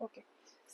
Okay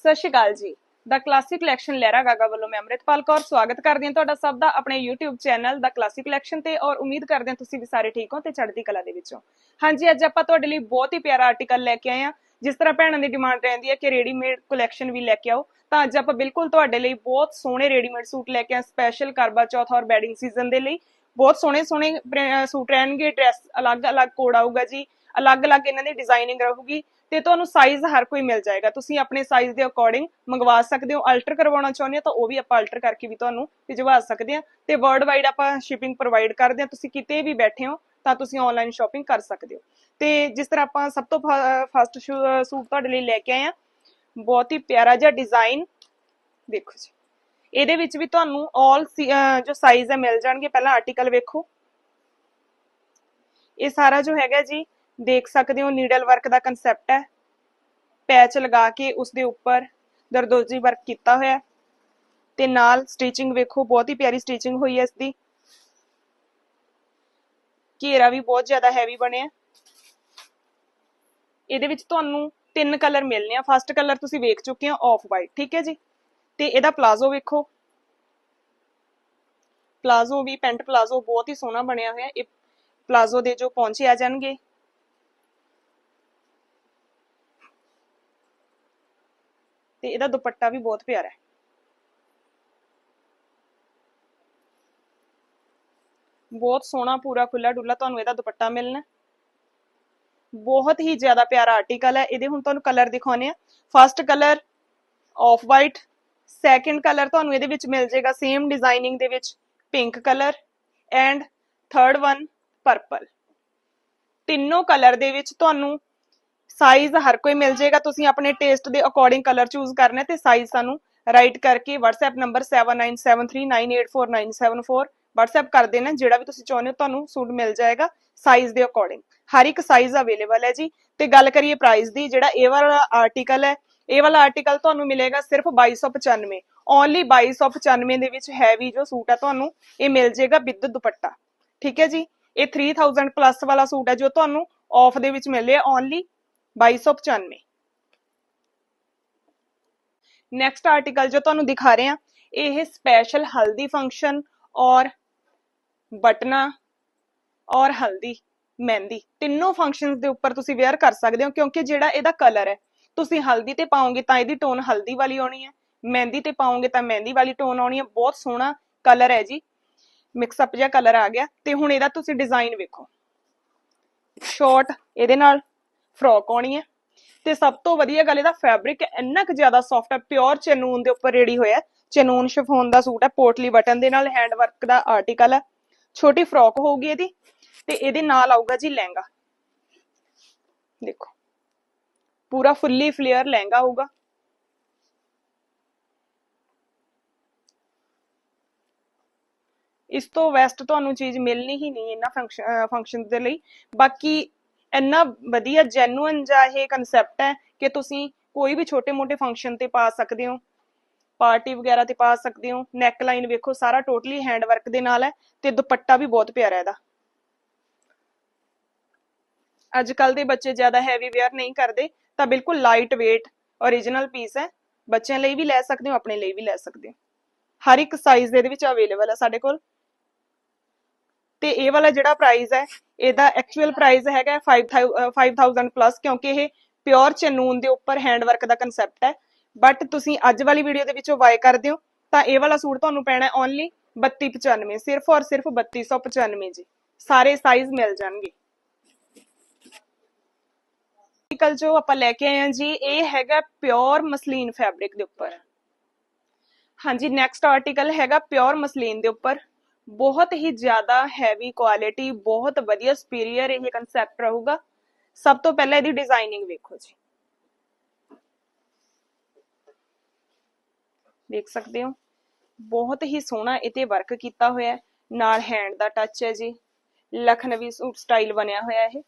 ਸਤਿ ਸ਼੍ਰੀ ਅਕਾਲ ਜੀ। ਦਾ ਕਲਾਸਿਕ ਕਲੈਕਸ਼ਨ ਲਹਿਰਾ ਗਾਗਾ ਵੱਲੋਂ ਮੈਂ ਅੰਮ੍ਰਿਤਪਾਲ ਕੌਰ ਸਵਾਗਤ ਕਰਦੀ ਹਾਂ ਤੁਹਾਡਾ ਸਭ ਦਾ ਆਪਣੇ YouTube ਚੈਨਲ ਦਾ ਕਲਾਸਿਕ ਕਲੈਕਸ਼ਨ ਤੇ ਔਰ ਉਮੀਦ ਕਰਦੇ ਹਾਂ ਤੁਸੀਂ ਵੀ ਸਾਰੇ ਠੀਕ ਹੋ ਤੇ ਚੜ੍ਹਦੀ ਕਲਾ ਦੇ ਵਿੱਚੋਂ ਹਾਂਜੀ, ਅੱਜ ਆਪਾਂ ਤੁਹਾਡੇ ਲਈ ਬਹੁਤ ਹੀ ਪਿਆਰਾ ਆਰਟੀਕਲ ਲੈ ਕੇ ਆਏ ਹਾਂ। ਜਿਸ ਤਰ੍ਹਾਂ ਭੈਣਾਂ ਦੀ ਡਿਮਾਂਡ ਰਹਿੰਦੀ ਹੈ ਕਿ ਰੈਡੀਮੇਡ ਕਲੈਕਸ਼ਨ ਵੀ ਲੈ ਕੇ ਆਓ। ਤਾਂ ਅੱਜ ਆਪਾਂ ਬਿਲਕੁਲ ਤੁਹਾਡੇ ਲਈ ਬਹੁਤ ਸੋਹਣੇ ਰੈਡੀਮੇਡ ਸੂਟ ਲੈ ਕੇ ਆਏ ਸਪੈਸ਼ਲ ਕਰਵਾ ਚੌਥ ਔਰ ਵੈਡਿੰਗ ਸੀਜ਼ਨ ਦੇ ਲਈ। ਬਹੁਤ ਸੋਹਣੇ ਸੋਹਣੇ ਸੂਟ ਰਹਿਣਗੇ। ਡਰੈਸ ਅਲੱਗ-ਅਲੱਗ ਕੋਡ ਆਊਗਾ ਜੀ। ਅਲੱਗ-ਅਲੱਗ ਇਹਨਾਂ ਦੀ ਡਿਜ਼ਾਈਨਿੰਗ ਰਹੂਗੀ ਤੇ ਤੁਹਾਨੂੰ ਸਾਈਜ਼ ਹਰ ਕੋਈ ਮਿਲ ਜਾਏਗਾ। ਤੁਸੀਂ ਆਪਣੇ ਸਾਈਜ਼ ਦੇ ਅਕੋਰਡਿੰਗ ਮੰਗਵਾ ਸਕਦੇ ਹੋ ਅਲਟਰ ਕਰਵਾਉਣਾ ਚਾਹੁੰਦੇ ਹੋ ਤਾਂ ਉਹ ਵੀ ਆਪਾਂ ਅਲਟਰ ਕਰਕੇ ਵੀ ਤੁਹਾਨੂੰ ਭਿਜਵਾ ਸਕਦੇ ਹਾਂ। ਤੇ ਵਰਲਡ ਵਾਈਡ ਆਪਾਂ ਸ਼ਿਪਿੰਗ ਪ੍ਰੋਵਾਈਡ ਕਰਦੇ ਹਾਂ, ਤੁਸੀਂ ਕਿਤੇ ਵੀ ਬੈਠੇ ਹੋ ਤਾਂ ਤੁਸੀਂ ਆਨਲਾਈਨ ਸ਼ਾਪਿੰਗ ਕਰ ਸਕਦੇ ਹੋ। ਤੇ ਜਿਸ ਤਰ੍ਹਾਂ ਆਪਾਂ ਸਭ ਤੋਂ ਫਸਟ ਸੂਟ ਤੁਹਾਡੇ ਲਈ ਲੈ ਕੇ ਆਏ ਆ ਬਹੁਤ ਹੀ ਪਿਆਰਾ ਜਿਹਾ ਡਿਜ਼ਾਈਨ ਦੇਖੋ ਜੀ। ਇਹਦੇ ਵਿੱਚ ਵੀ ਤੁਹਾਨੂੰ ਆਲ ਜੋ ਸਾਈਜ਼ ਹੈ ਮਿਲ ਜਾਣਗੇ। ਪਹਿਲਾਂ ਆਰਟੀਕਲ ਵੇਖੋ। ਇਹ ਸਾਰਾ ਜੋ ਹੈਗਾ ਜੀ ਦੇਖ ਸਕਦੇ ਹੋ ਨੀਡਲ ਵਰਕ ਦਾ ਕਨਸੈਪਟ ਹੈ। ਪੈਚ ਲਗਾ ਕੇ ਉਸ ਦੇ ਉੱਪਰ ਦਰਦੋਜੀ ਵਰਕ ਕੀਤਾ ਹੋਇਆ ਤੇ ਨਾਲ ਸਟਿਚਿੰਗ ਵੇਖੋ, ਬਹੁਤ ਹੀ ਪਿਆਰੀ ਸਟਿਚਿੰਗ ਹੋਈ ਹੈ ਇਸ ਦੀ ਘੇਰਾ ਵੀ ਬਹੁਤ ਜ਼ਿਆਦਾ ਹੈਵੀ ਬਣਿਆ ਇਹਦੇ ਵਿੱਚ ਤੁਹਾਨੂੰ ਤਿੰਨ ਕਲਰ ਮਿਲਨੇ ਆ। ਫਸਟ ਕਲਰ ਤੁਸੀਂ ਵੇਖ ਚੁੱਕੇ ਹੋ ਆਫ ਵਾਈਟ ਠੀਕ ਹੈ ਜੀ? ਤੇ ਇਹਦਾ ਪਲਾਜ਼ੋ ਵੇਖੋ। ਪਲਾਜ਼ੋ ਵੀ ਪੈਂਟ ਪਲਾਜ਼ੋ ਬਹੁਤ ਹੀ ਸੋਹਣਾ ਬਣਿਆ ਹੋਇਆ ਇਹ ਪਲਾਜ਼ੋ ਦੇ ਜੋ ਪੌਂਚੇ ਆ ਜਾਣਗੇ ਤੇ ਇਹਦਾ ਦੁਪੱਟਾ ਵੀ ਬਹੁਤ ਪਿਆਰਾ ਹੈ। ਬਹੁਤ ਸੋਹਣਾ, ਪੂਰਾ ਖੁੱਲਾ ਡੁੱਲਾ ਤੁਹਾਨੂੰ ਇਹਦਾ ਦੁਪੱਟਾ ਮਿਲਣਾ। ਬਹੁਤ ਹੀ ਜ਼ਿਆਦਾ ਪਿਆਰਾ ਆਰਟੀਕਲ ਹੈ। ਇਹਦੇ ਹੁਣ ਤੁਹਾਨੂੰ ਕਲਰ ਦਿਖਾਉਣੇ ਆ first colour off white second colour ਤੁਹਾਨੂੰ ਇਹਦੇ ਵਿੱਚ ਮਿਲ ਜਾਏਗਾ ਸੇਮ ਡਿਜ਼ਾਈਨਿੰਗ ਦੇ ਵਿੱਚ pink colour and third one purple ਤਿੰਨੋਂ ਕਲਰ ਦੇ ਵਿੱਚ ਤੁਹਾਨੂੰ ਸਾਈਜ਼ ਹਰ ਕੋਈ ਮਿਲ ਜਾਏਗਾ, ਤੁਸੀਂ ਆਪਣੇ ਟੇਸਟ ਦੇ ਅਕੋਰਡਿੰਗ ਕਲਰ ਚੂਜ਼ ਕਰਨਾ ਤੇ ਸਾਈਜ਼ ਸਾਨੂੰ ਰਾਈਟ ਕਰਕੇ WhatsApp ਨੰਬਰ 7973984974 WhatsApp ਕਰ ਦੇਣਾ, ਜਿਹੜਾ ਵੀ ਤੁਸੀਂ ਚਾਹੁੰਦੇ ਹੋ ਤੁਹਾਨੂੰ ਸੂਟ ਮਿਲ ਜਾਏਗਾ ਸਾਈਜ਼ ਦੇ ਅਕੋਰਡਿੰਗ ਹਰ ਇੱਕ ਸਾਈਜ਼ ਅਵੇਲੇਬਲ ਹੈ ਜੀ। ਤੇ ਗੱਲ ਕਰੀਏ ਪ੍ਰਾਈਸ ਦੀ, ਜਿਹੜਾ ਇਹ ਵਾਲਾ ਆਰਟੀਕਲ ਹੈ, ਇਹ ਵਾਲਾ ਆਰਟੀਕਲ ਤੁਹਾਨੂੰ ਮਿਲੇਗਾ ਸਿਰਫ 2295 ਓਨਲੀ 2295 ਦੇ ਵਿੱਚ ਹੈਵੀ ਜੋ ਸੂਟ ਹੈ ਤੁਹਾਨੂੰ, ਇਹ ਮਿਲ ਜਾਏਗਾ ਵਿਦ ਦੁਪੱਟਾ। ਠੀਕ ਹੈ ਜੀ? ਇਹ 3000 ਪਲੱਸ ਵਾਲਾ ਸੂਟ ਹੈ ਜੋ ਤੁਹਾਨੂੰ ਆਫ ਦੇ ਵਿੱਚ ਮਿਲ ਰਿਹਾ। ਓਨਲੀ 2295 ਨੈਕਸਟ ਆਰਟੀਕਲ ਜੋ ਤੁਹਾਨੂੰ ਦਿਖਾ ਰਹੇ ਹਾਂ, ਇਹ ਸਪੈਸ਼ਲ ਹਲਦੀ ਫੰਕਸ਼ਨ ਔਰ ਬਟਨਾ ਔਰ ਹਲਦੀ, ਮਹਿੰਦੀ, ਤਿੰਨੋਂ ਫੰਕਸ਼ਨਸ ਦੇ ਉੱਪਰ ਤੁਸੀਂ ਵੇਅਰ ਕਰ ਸਕਦੇ ਹੋ ਕਿਉਂਕਿ ਜਿਹੜਾ ਇਹਦਾ ਕਲਰ ਹੈ, ਤੁਸੀਂ ਹਲਦੀ ਤੇ ਪਾਓਗੇ ਤਾਂ ਇਹਦੀ ਟੋਨ ਹਲਦੀ ਵਾਲੀ ਆਉਣੀ ਹੈ, ਮਹਿੰਦੀ ਤੇ ਪਾਓਗੇ ਤਾਂ ਮਹਿੰਦੀ ਵਾਲੀ ਟੋਨ ਆਉਣੀ ਹੈ, ਬਹੁਤ ਸੋਹਣਾ ਕਲਰ ਹੈ ਜੀ। ਮਿਕਸ ਅਪ ਜਿਹਾ ਕਲਰ ਆ ਗਿਆ ਤੇ ਹੁਣ ਇਹਦਾ ਤੁਸੀਂ ਡਿਜ਼ਾਈਨ ਵੇਖੋ। ਸ਼ਾਰਟ ਇਹਦੇ ਨਾਲ ਫਰੋਕ ਆਉਣੀ ਹੈ। ਤੇ ਸਭ ਤੋਂ ਵਧੀਆ ਗੱਲ ਇਹਦਾ ਫੈਬਰਿਕ ਇੰਨਾ ਕੁ ਜ਼ਿਆਦਾ ਸੌਫਟ ਹੈ ਪਿਓਰ ਚੈਨੂਨ ਦੇ ਉੱਪਰ ਰੈਡੀ ਹੋਇਆ ਚੈਨੂਨ ਸ਼ਿਫੋਨ ਦਾ ਸੂਟ ਹੈ ਪੋਟਲੀ ਬਟਨ ਦੇ ਨਾਲ ਹੈਂਡ ਵਰਕ ਦਾ ਆਰਟੀਕਲ ਹੈ। ਛੋਟੀ ਫਰੋਕ ਹੋਊਗੀ ਇਹਦੀ ਤੇ ਇਹਦੇ ਨਾਲ ਆਊਗਾ ਜੀ ਲਹਿੰਗਾ। ਦੇਖੋ, ਪੂਰਾ ਫੁੱਲੀ ਫਲੇਅਰ ਲਹਿੰਗਾ ਹੋਊਗਾ। ਇਸ ਤੋਂ ਵੈਸਟ ਤੁਹਾਨੂੰ ਚੀਜ਼ ਮਿਲਣੀ ਹੀ ਨਹੀਂ ਇਹਨਾਂ ਫੰਕਸ਼ਨ ਦੇ ਲਈ। ਬਾਕੀ ਇੰਨਾ ਵਧੀਆ ਜੈਨੂਇਨ ਜਿਹਾ ਇਹ ਕਨਸੈਪਟ ਹੈ ਕਿ ਤੁਸੀਂ ਕੋਈ ਵੀ ਛੋਟੇ-ਮੋਟੇ ਫੰਕਸ਼ਨ ਤੇ ਪਾ ਸਕਦੇ ਹੋ ਪਾਰਟੀ ਵਗੈਰਾ ਤੇ ਪਾ ਸਕਦੇ ਹੋ ਨੈਕ ਲਾਈਨ ਵੇਖੋ ਸਾਰਾ ਟੋਟਲੀ ਹੈਂਡ ਵਰਕ ਦੇ ਨਾਲ ਹੈ ਤੇ ਦੁਪੱਟਾ ਵੀ ਬਹੁਤ ਪਿਆਰਾ ਇਹਦਾ। ਅੱਜ ਕੱਲ ਦੇ ਬੱਚੇ ਜ਼ਿਆਦਾ ਹੈਵੀ ਵੇਅਰ ਨਹੀਂ ਕਰਦੇ, ਤਾਂ ਬਿਲਕੁਲ ਲਾਈਟ weight origignal ਪੀਸ ਹੈ, ਬੱਚਿਆਂ ਲਈ ਵੀ ਲੈ ਸਕਦੇ ਹੋ, ਆਪਣੇ ਲਈ ਵੀ ਲੈ ਸਕਦੇ ਹੋ। ਹਰ ਇੱਕ ਸਾਈਜ਼ ਦੇ ਵਿੱਚ ਅਵੇਲੇਬਲ ਹੈ ਸਾਡੇ ਕੋਲ। ਤੇ ਇਹ ਵਾਲਾ ਜਿਹੜਾ ਪ੍ਰਾਈਸ ਹੈ, ਇਹਦਾ ਐਕਚੁਅਲ ਪ੍ਰਾਈਸ ਹੈਗਾ 5000 ਪਲੱਸ ਕਿਉਂਕਿ ਇਹ ਪਿਓਰ ਚਨੂਨ ਦੇ ਉੱਪਰ ਹੈਂਡ ਵਰਕ ਦਾ ਕਨਸੈਪਟ ਹੈ। ਬਟ ਤੁਸੀਂ ਅੱਜ ਵਾਲੀ ਵੀਡੀਓ ਦੇ ਵਿੱਚੋਂ ਬਾਏ ਕਰਦੇ ਹੋ ਤਾਂ ਇਹ ਵਾਲਾ ਸੂਟ ਤੁਹਾਨੂੰ ਪੈਣਾ ਓਨਲੀ 3295 ਸਿਰਫ ਔਰ ਸਿਰਫ 3295 ਜੀ। ਸਾਰੇ ਸਾਈਜ਼ ਮਿਲ ਜਾਣਗੇ। ਆਰਟੀਕਲ ਜੋ ਆਪਾਂ ਲੈ ਕੇ ਆਏ ਹਾਂ ਜੀ, ਇਹ ਹੈਗਾ ਪਿਓਰ ਮਸਲੀਨ ਫੈਬਰਿਕ ਦੇ ਉੱਪਰ। ਹਾਂਜੀ ਨੈਕਸਟ ਆਰਟੀਕਲ ਹੈਗਾ ਪਿਓਰ ਮਸਲੀਨ ਦੇ ਉੱਪਰ। ਬਹੁਤ ਹੀ ਜ਼ਿਆਦਾ ਹੈਵੀ ਕੁਆਲਿਟੀ ਬਹੁਤ ਵਧੀਆ ਸੁਪੀਰੀਅਰ ਇਹ ਕਨਸੈਪਟ ਰਹੂਗਾ। ਸਭ ਤੋਂ ਪਹਿਲਾਂ ਇਹਦੀ ਡਿਜ਼ਾਈਨਿੰਗ ਵੇਖੋ ਜੀ। ਦੇਖ ਸਕਦੇ ਹੋ? ਬਹੁਤ ਹੀ ਸੋਹਣਾ ਇਹ ਤੇ ਵਰਕ ਕੀਤਾ ਹੋਇਆ ਹੈ। ਨਾਲ ਹੈਂਡ ਦਾ ਟੱਚ ਹੈ ਜੀ। ਲਖਨਵੀ ਸੂਟ ਸਟਾਈਲ ਬਣਿਆ ਹੋਇਆ ਇਹ।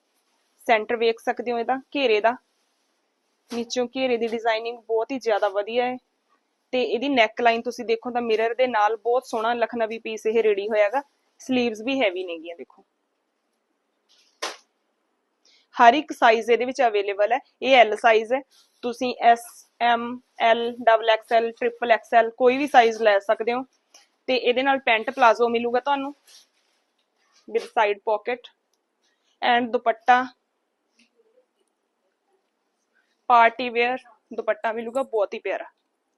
ਸੈਂਟਰ ਵੇਖ ਸਕਦੇ ਹੋ ਇਹਦਾ ਘੇਰੇ ਦਾ। ਨੀਚੋਂ ਘੇਰੇ ਦੀ ਡਿਜ਼ਾਈਨਿੰਗ ਬਹੁਤ ਹੀ ਜ਼ਿਆਦਾ ਵਧੀਆ ਹੈ। ਤੇ ਇਹਦੀ ਨੈਕ ਲਾਈਨ ਤੁਸੀਂ ਦੇਖੋ ਤਾਂ ਮਿਰਰ ਦੇ ਨਾਲ ਬਹੁਤ ਸੋਹਣਾ ਲਖਨਵੀ ਪੀਸ ਇਹ ਰੈਡੀ ਹੋਇਆਗਾ। 슬ੀਵਸ ਵੀ ਹੈਵੀ ਨੇਗੀਆਂ, ਦੇਖੋ। ਹਰ ਇੱਕ ਸਾਈਜ਼ ਇਹਦੇ ਵਿੱਚ ਅਵੇਲੇਬਲ ਹੈ। ਇਹ ਐਲ ਸਾਈਜ਼ ਹੈ। ਤੁਸੀਂ S M L double XL triple XL ਕੋਈ ਵੀ ਸਾਈਜ਼ ਲੈ ਸਕਦੇ ਹੋ। ਤੇ ਇਹਦੇ ਨਾਲ ਪੈਂਟ ਪਲਾਜ਼ੋ ਮਿਲੂਗਾ ਤੁਹਾਨੂੰ। With side pocket and dupatta. Party wear dupatta ਮਿਲੂਗਾ, ਬਹੁਤ ਹੀ ਪਿਆਰਾ।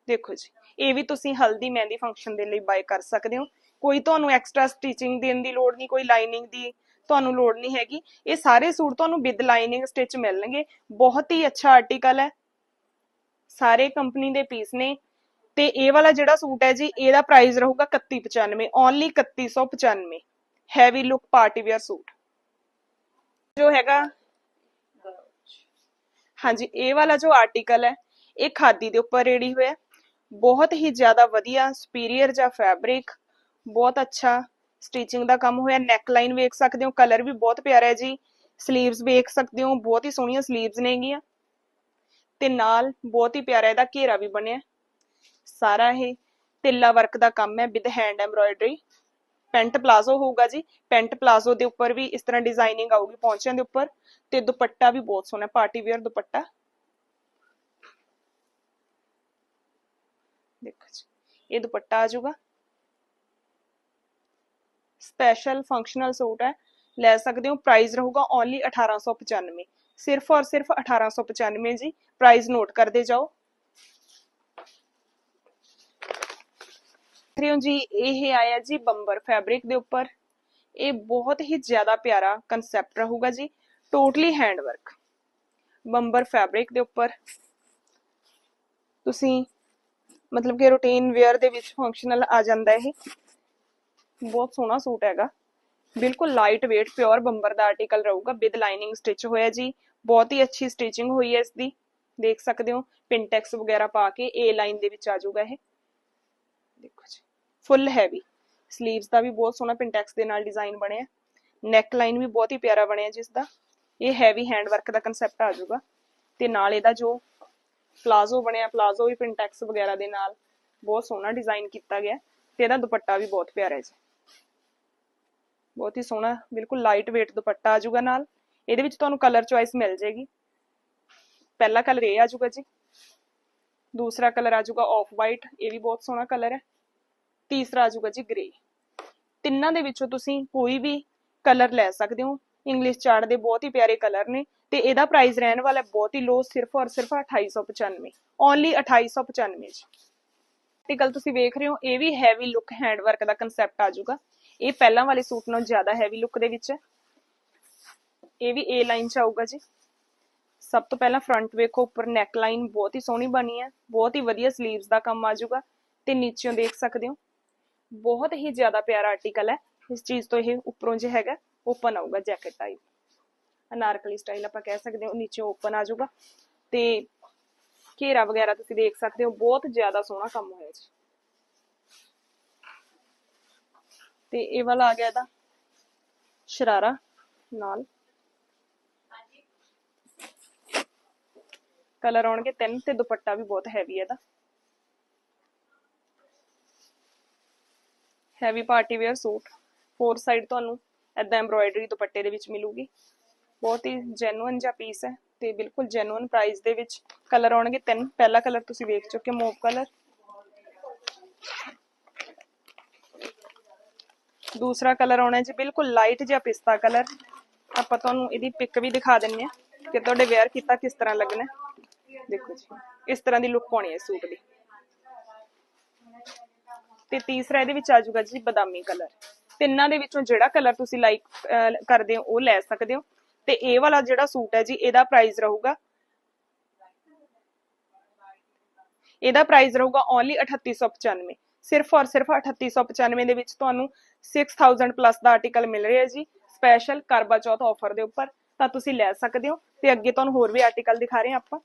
ਦੇਖੋ ਜੀ, ਇਹ ਵੀ ਤੁਸੀਂ ਹਲਦੀ ਮਹਿੰਦੀ ਫੰਕਸ਼ਨ ਦੇ ਲਈ ਬਾਏ ਕਰ ਸਕਦੇ ਹੋ। ਕੋਈ ਤੁਹਾਨੂੰ ਐਕਸਟਰਾ ਸਟਿਚਿੰਗ ਦੇਣ ਦੀ ਲੋੜ ਨਹੀਂ, ਕੋਈ ਲਾਈਨਿੰਗ ਦੀ ਤੁਹਾਨੂੰ ਲੋੜ ਨਹੀਂ ਹੈਗੀ। ਇਹ ਸਾਰੇ ਸੂਟ ਤੁਹਾਨੂੰ ਵਿਦ ਲਾਈਨਿੰਗ ਸਟਿਚ ਮਿਲਣਗੇ। ਬਹੁਤ ਹੀ ਅੱਛਾ ਆਰਟੀਕਲ ਹੈ। ਸਾਰੇ ਕੰਪਨੀ ਦੇ ਪੀਸ ਨੇ। ਤੇ ਇਹ ਵਾਲਾ ਜਿਹੜਾ ਸੂਟ ਹੈ ਜੀ, ਇਹਦਾ ਪ੍ਰਾਈਸ ਰਹੂਗਾ 3195 only 3195 heavy look party wear suit. ਜੋ ਹੈਗਾ, ਹਾਂਜੀ, ਇਹ ਵਾਲਾ ਜੋ ਆਰਟੀਕਲ ਹੈ, ਇਹ ਖਾਦੀ ਦੇ ਉੱਪਰ ਰੇਡੀ ਹੋਇਆ। ਬਹੁਤ ਹੀ ਜ਼ਿਆਦਾ ਵਧੀਆ ਸੁਪੀਰੀਅਰ ਜਾਂ ਫੈਬਰਿਕ ਬਹੁਤ ਅੱਛਾ ਸਟਿਚਿੰਗ ਦਾ ਕੰਮ ਹੋਇਆ ਨੈਕ ਲਾਈਨ ਵੇਖ ਸਕਦੇ ਹੋ ਕਲਰ ਵੀ ਬਹੁਤ ਪਿਆਰਾ ਹੈ ਜੀ 슬ੀਵਸ ਵੇਖ ਸਕਦੇ ਹੋ, ਬਹੁਤ ਹੀ ਸੋਹਣੀਆਂ 슬ੀਵਸ ਨੇਗੀਆਂ ਤੇ ਨਾਲ ਬਹੁਤ ਹੀ ਪਿਆਰਾ ਇਹਦਾ ਘੇਰਾ ਵੀ ਬਣਿਆ। ਸਾਰਾ ਇਹ ਤਿੱਲਾ ਵਰਕ ਦਾ ਕੰਮ ਹੈ with hand embroidery pant palazzo ਹੋਊਗਾ ਜੀ ਪੈਂਟ ਪਲਾਜ਼ੋ ਦੇ ਉੱਪਰ ਵੀ ਇਸ ਤਰ੍ਹਾਂ ਡਿਜ਼ਾਈਨਿੰਗ ਆਊਗੀ ਪੌਂਚਿਆਂ ਦੇ ਉੱਪਰ ਤੇ ਦੁਪੱਟਾ ਵੀ ਬਹੁਤ ਸੋਹਣਾ ਪਾਰਟੀ ਵੇਅਰ ਦੁਪੱਟਾ ਦੇਖੋ ਜੀ ਇਹ ਦੁਪੱਟਾ ਆ ਜਾਊਗਾ। ਸਪੈਸ਼ਲ ਫੰਕਸ਼ਨਲ ਸੂਟ ਹੈ। ਲੈ ਸਕਦੇ ਹੋ ਪ੍ਰਾਈਸ ਰਹੂਗਾ ਓਨਲੀ 1895 ਸਿਰਫ ਔਰ ਸਿਰਫ 1895 ਜੀ ਪ੍ਰਾਈਸ ਨੋਟ ਕਰਦੇ ਜਾਓ। ਰਹੇ ਜੀ, ਇਹ ਆਇਆ ਜੀ ਬੰਬਰ ਫੈਬਰਿਕ ਦੇ ਉੱਪਰ। ਇਹ ਬਹੁਤ ਹੀ ਜ਼ਿਆਦਾ ਪਿਆਰਾ ਕਨਸੈਪਟ ਰਹੂਗਾ ਜੀ। ਟੋਟਲੀ ਹੈਂਡ ਵਰਕ ਬੰਬਰ ਫੈਬਰਿਕ ਦੇ ਉੱਪਰ। ਤੁਸੀਂ ਮਤਲਬ ਕਿ ਰੂਟੀਨ ਵੇਅਰ ਦੇ ਵਿੱਚ ਫੰਕਸ਼ਨਲ ਆ ਜਾਂਦਾ ਇਹ। ਬਹੁਤ ਸੋਹਣਾ ਸੂਟ ਹੈਗਾ। ਬਿਲਕੁਲ ਲਾਈਟ weight ਪਿਓਰ ਬੰਬਰ ਦਾ ਆਰਟੀਕਲ ਰਹੂਗਾ। ਵਿਦ ਲਾਈਨਿੰਗ ਸਟਿਚ ਹੋਇਆ ਜੀ। ਬਹੁਤ ਹੀ ਅੱਛੀ ਸਟਿਚਿੰਗ ਹੋਈ ਹੈ ਇਸ ਦੀ ਦੇਖ ਸਕਦੇ ਹੋ ਪਿੰਟੈਕਸ ਵਗੈਰਾ ਪਾ ਕੇ ਏ ਲਾਈਨ ਦੇ ਵਿੱਚ ਆ ਜਾਊਗਾ ਇਹ। ਦੇਖੋ ਜੀ ਫੁੱਲ ਹੈਵੀ 슬ੀਵਸ ਦਾ ਵੀ ਬਹੁਤ ਸੋਹਣਾ ਪਿੰਟੈਕਸ ਦੇ ਨਾਲ ਡਿਜ਼ਾਈਨ ਬਣਿਆ। ਨੈਕ ਲਾਈਨ ਵੀ ਬਹੁਤ ਹੀ ਪਿਆਰਾ ਬਣਿਆ ਜਿਸ ਦਾ ਇਹ ਹੈਵੀ ਹੈਂਡ ਵਰਕ ਦਾ ਕਨਸੈਪਟ ਆ ਜਾਊਗਾ। ਤੇ ਨਾਲ ਇਹਦਾ ਜੋ ਪਲਾਜ਼ੋ ਬਣਿਆ, ਪਲਾਜ਼ੋ ਵੀ ਪਿੰਟੈਕਸ ਵਗੈਰਾ ਦੇ ਨਾਲ ਬਹੁਤ ਸੋਹਣਾ ਡਿਜ਼ਾਈਨ ਕੀਤਾ ਗਿਆ ਤੇ ਇਹਦਾ ਦੁਪੱਟਾ ਵੀ ਬਹੁਤ ਪਿਆਰਾ ਹੈ ਜੀ। ਬਹੁਤ ਹੀ ਸੋਹਣਾ, ਬਿਲਕੁਲ ਲਾਈਟ weight ਦੁਪੱਟਾ ਆ ਜਾਊਗਾ ਨਾਲ। ਇਹਦੇ ਵਿੱਚ ਤੁਹਾਨੂੰ ਕਲਰ ਚੁਆਇਸ ਮਿਲ ਜੇਗੀ ਪਹਿਲਾ ਕਲਰ ਇਹ ਆ ਜਾਊਗਾ ਜੀ। ਦੂਸਰਾ ਕਲਰ ਆ ਜਾਊਗਾ ਆਫ ਵਾਈਟ ਇਹ ਵੀ ਬਹੁਤ ਸੋਹਣਾ ਕਲਰ ਹੈ। ਤੀਸਰਾ ਆ ਜਾਊਗਾ ਜੀ ਗ੍ਰੇ ਤਿੰਨਾਂ ਦੇ ਵਿੱਚੋਂ ਤੁਸੀਂ ਕੋਈ ਵੀ ਕਲਰ ਲੈ ਸਕਦੇ ਹੋ। ਇੰਗਲਿਸ਼ ਚਾਰਟ ਦੇ ਬਹੁਤ ਹੀ ਪਿਆਰੇ ਕਲਰ ਨੇ ਤੇ ਇਹਦਾ ਪ੍ਰਾਈਸ ਰਹਿਣ ਵਾਲਾ ਬਹੁਤ ਹੀ ਲੋ ਸਿਰਫ ਔਰ ਸਿਰਫ 2895 ਓਨਲੀ 2895 ਜੀ ਆਰਟੀਕਲ ਤੁਸੀਂ ਵੇਖ ਰਹੇ ਹੋ, ਇਹ ਵੀ ਹੈਵੀ ਲੁੱਕ ਹੈਂਡ ਵਰਕ ਦਾ ਕਨਸੈਪਟ ਆ ਜਾਊਗਾ। ਇਹ ਪਹਿਲਾਂ ਵਾਲੇ ਸੂਟ ਨਾਲੋਂ ਜ਼ਿਆਦਾ ਹੈਵੀ ਲੁੱਕ ਦੇ ਵਿੱਚ ਹੈ। ਇਹ ਵੀ ਏ ਲਾਈਨ ਚ ਆਊਗਾ ਜੀ। ਸਭ ਤੋਂ ਪਹਿਲਾਂ ਫਰੰਟ ਵੇਖੋ, ਉੱਪਰ ਨੈਕ ਲਾਈਨ ਬਹੁਤ ਹੀ ਸੋਹਣੀ ਬਣੀ ਹੈ। ਬਹੁਤ ਹੀ ਵਧੀਆ 슬ੀਵਸ ਦਾ ਕੰਮ ਆ ਜਾਊਗਾ। ਤੇ ਨੀਚੇੋਂ ਦੇਖ ਸਕਦੇ ਹੋ, ਬਹੁਤ ਹੀ ਜ਼ਿਆਦਾ ਪਿਆਰਾ ਆਰਟੀਕਲ ਹੈ। ਇਸ ਚੀਜ਼ ਤੋਂ ਇਹ ਉੱਪਰੋਂ ਜੇ ਹੈਗਾ। ਓਪਨ ਆਊਗਾ ਜੈਕਟ ਟਾਈਪ ਅਨਾਰਕਲੀ ਸਟਾਈਲ ਆਪਾਂ ਕਹਿ ਸਕਦੇ ਹਾਂ ਨੀਚੇ ਓਪਨ ਆ ਜਾਊਗਾ। ਤੇ ਘੇਰਾ ਵਗੈਰਾ ਤੁਸੀਂ ਦੇਖ ਸਕਦੇ ਹੋ, ਬਹੁਤ ਜ਼ਿਆਦਾ ਸੋਹਣਾ ਕੰਮ ਹੋਇਆ ਜੀ। ਤੇ ਇਹ ਵਾਲਾ ਆ ਗਿਆ ਇਹਦਾ, ਸ਼ਰਾਰਾ ਨਾਲ। ਕਲਰ ਆਉਣਗੇ ਤਿੰਨ ਤੇ ਦੁਪੱਟਾ ਵੀ ਬਹੁਤ ਹੈਵੀ ਹੈ ਇਹਦਾ। Heavy party wear suit four side ਤੁਹਾਨੂੰ ਐਦਾਂ ਐਮਬ੍ਰੋਇਡਰੀ ਦੁਪੱਟੇ ਦੇ ਵਿੱਚ ਮਿਲੂਗੀ। ਬਹੁਤ ਹੀ ਜੈਨੂਇਨ ਜਿਹਾ ਪੀਸ ਹੈ ਤੇ ਬਿਲਕੁਲ ਜੈਨੂਇਨ ਪ੍ਰਾਈਸ ਦੇ ਵਿੱਚ ਕਲਰ ਆਉਣਗੇ ਤਿੰਨ। ਪਹਿਲਾ ਕਲਰ ਤੁਸੀਂ ਵੇਖ ਚੁੱਕੇ ਮੋਵ ਕਲਰ ਦੂਸਰਾ ਕਲਰ ਆਉਣਾ ਜੀ, ਬਿਲਕੁਲ ਲਾਈਟ ਜਿਹਾ ਪਿਸਤਾ ਕਲਰ ਆਪਾਂ ਤੁਹਾਨੂੰ ਇਹਦੀ ਪਿਕ ਵੀ ਦਿਖਾ ਦਿੰਨੇ ਆ ਕਿ ਤੁਹਾਡੇ ਵੇਅਰ ਕੀਤਾ ਕਿਸ ਤਰ੍ਹਾਂ ਲੱਗਣਾ ਦੇਖੋ ਜੀ, ਇਸ ਤਰ੍ਹਾਂ ਦੀ ਲੁੱਕ ਪਾਉਣੀ ਹੈ ਸੂਟ ਦੀ। ਤੇ ਤੀਸਰਾ ਇਹਦੇ ਵਿੱਚ ਆ ਜਾਊਗਾ ਜੀ ਬਦਾਮੀ ਕਲਰ ਤਿੰਨਾਂ ਦੇ ਵਿੱਚੋਂ ਜਿਹੜਾ ਕਲਰ ਤੁਸੀਂ ਲਾਈਕ ਕਰਦੇ ਹੋ, ਉਹ ਲੈ ਸਕਦੇ ਹੋ। ਤੇ ਇਹ ਵਾਲਾ ਜਿਹੜਾ ਸੂਟ ਹੈ ਜੀ, ਇਹਦਾ ਪ੍ਰਾਈਸ ਰਹੂਗਾ। ਇਹਦਾ ਪ੍ਰਾਈਸ ਰਹੂਗਾ ਓਨਲੀ 3895 ਸਿਰਫ ਔਰ ਸਿਰਫ 3895 ਦੇ ਵਿੱਚ ਤੁਹਾਨੂੰ 6000 ਪਲੱਸ ਦਾ ਆਰਟੀਕਲ ਮਿਲ ਰਿਹਾ ਜੀ। ਸਪੈਸ਼ਲ ਕਰਵਾ ਚੌਥ ਆਫਰ ਦੇ ਉੱਪਰ। ਤਾਂ ਤੁਸੀਂ ਲੈ ਸਕਦੇ ਹੋ। ਤੇ ਅੱਗੇ ਤੁਹਾਨੂੰ ਹੋਰ ਵੀ ਆਰਟੀਕਲ ਦਿਖਾ ਰਹੇ ਹਾਂ ਆਪਾਂ।